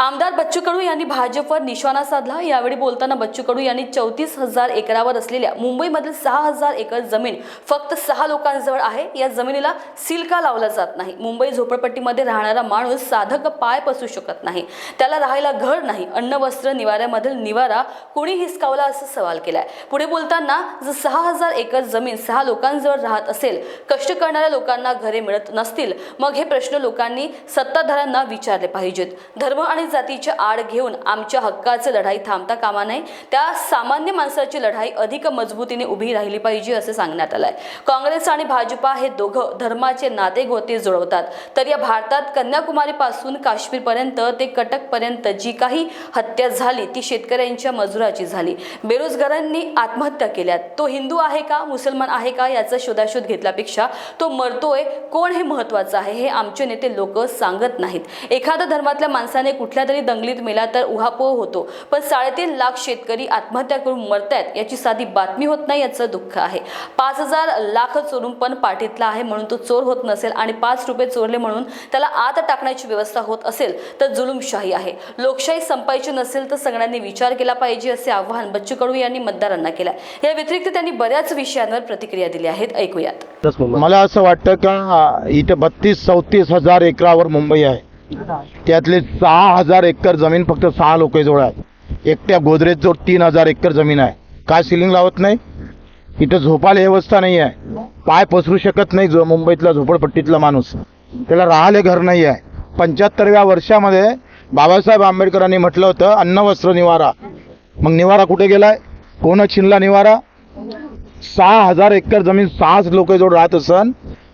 आमदार बच्चू कडू यांनी भाजपवर निशाणा साधला. यावेळी बोलताना बच्चू कडू यांनी चौतीस हजार एकरावर असलेल्या मुंबईमधील सहा हजार एकर जमीन फक्त सहा लोकांजवळ आहे. या जमिनीला सील का लावला जात नाही. मुंबई झोपडपट्टीमध्ये राहणारा माणूस साधक पाय पसू शकत नाही. त्याला राहायला घर नाही. अन्न वस्त्र निवाऱ्यामधील निवारा कोणी हिसकावला असं सवाल केलाय. पुढे बोलताना जर सहा हजार एकर जमीन सहा लोकांजवळ राहत असेल कष्ट करणाऱ्या लोकांना घरे मिळत नसतील मग हे प्रश्न लोकांनी सत्ताधाऱ्यांना विचारले पाहिजेत. धर्म आणि जातीच्या आड घेऊन आमच्या हक्काची लढाई थांबता कामा नये. त्या सामान्य माणसाची लढाई अधिक मजबूतीने उभी राहिली पाहिजे असे सांगण्यात आलंय. काँग्रेस आणि भाजपा हे दोघं धर्माचे नाते गोते जुळवतात. तर या भारतात कन्याकुमारी पासून काश्मीरपर्यंत ते कटकपर्यंत जी काही हत्या झाली ती शेतकऱ्यांच्या मजुराची झाली. बेरोजगारांनी आत्महत्या केल्या. तो हिंदू आहे का मुसलमान आहे का याचा शोधाशोध घेतल्यापेक्षा तो मरतोय कोण हे महत्वाचं आहे हे आमचे नेते लोक सांगत नाहीत. एखाद्या धर्मातल्या माणसाने कुठल्या तरी दंगलीत मेला तर उहापोह होतो. पण साडेतीन लाख शेतकरी आत्महत्या करून मरतायत याची साधी बातमी होत नाही याचं दुःख आहे. पाच हजार लाख चोरून पण पाठीतला आहे म्हणून तो चोर होत नसेल आणि पाच रुपये चोरले म्हणून त्याला आत टाकण्याची व्यवस्था होत असेल तर जुलुमशाही आहे. लोकशाही संपायची नसेल तर सगळ्यांनी विचार केला पाहिजे असे आवाहन बच्चू कडू यांनी मतदारांना केलं या व्यतिरिक्त त्यांनी बऱ्याच विषयांवर प्रतिक्रिया दिल्या आहेत. ऐकूयात. मला असं वाटतं का इथं बत्तीस चौतीस हजार एकरावर मुंबई आहे. त्यातले सहा हजार एकर जमीन फक्त सहा लोकांजवळ आहे. एकट्या गोदरेज जवळ तीन हजार एकर जमीन आहे. काय सिलिंग लावत नाही? इथं झोपायला व्यवस्था नाही आहे. पाय पसरू शकत नाही जो मुंबईतला झोपडपट्टीतला माणूस. त्याला राहायला घर नाही आहे. पंच्याहत्तरव्या वर्षामध्ये बाबासाहेब आंबेडकरांनी म्हटलं होतं अन्न वस्त्र निवारा. मग निवारा कुठे गेलाय? कोण छिनला निवारा? सहा हजार एकर जमीन सहाच लोक जोड राहत असन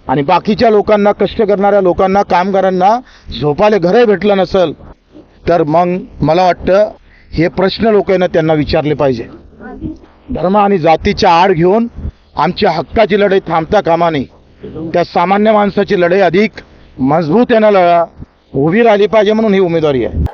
आणि बाकीच्या लोकांना कष्ट करणाऱ्या लोकांना कामगारांना झोपायला घरही भेटलं नसेल तर मग मला वाटतं हे प्रश्न लोकांना त्यांना विचारले पाहिजे. धर्म आणि जातीच्या आड घेऊन आमच्या हक्काची लढाई थांबता कामा नये. त्या सामान्य माणसाची लढाई अधिक मजबूत यानं लढा उभी राहिली पाहिजे म्हणून ही उमेदवारी आहे.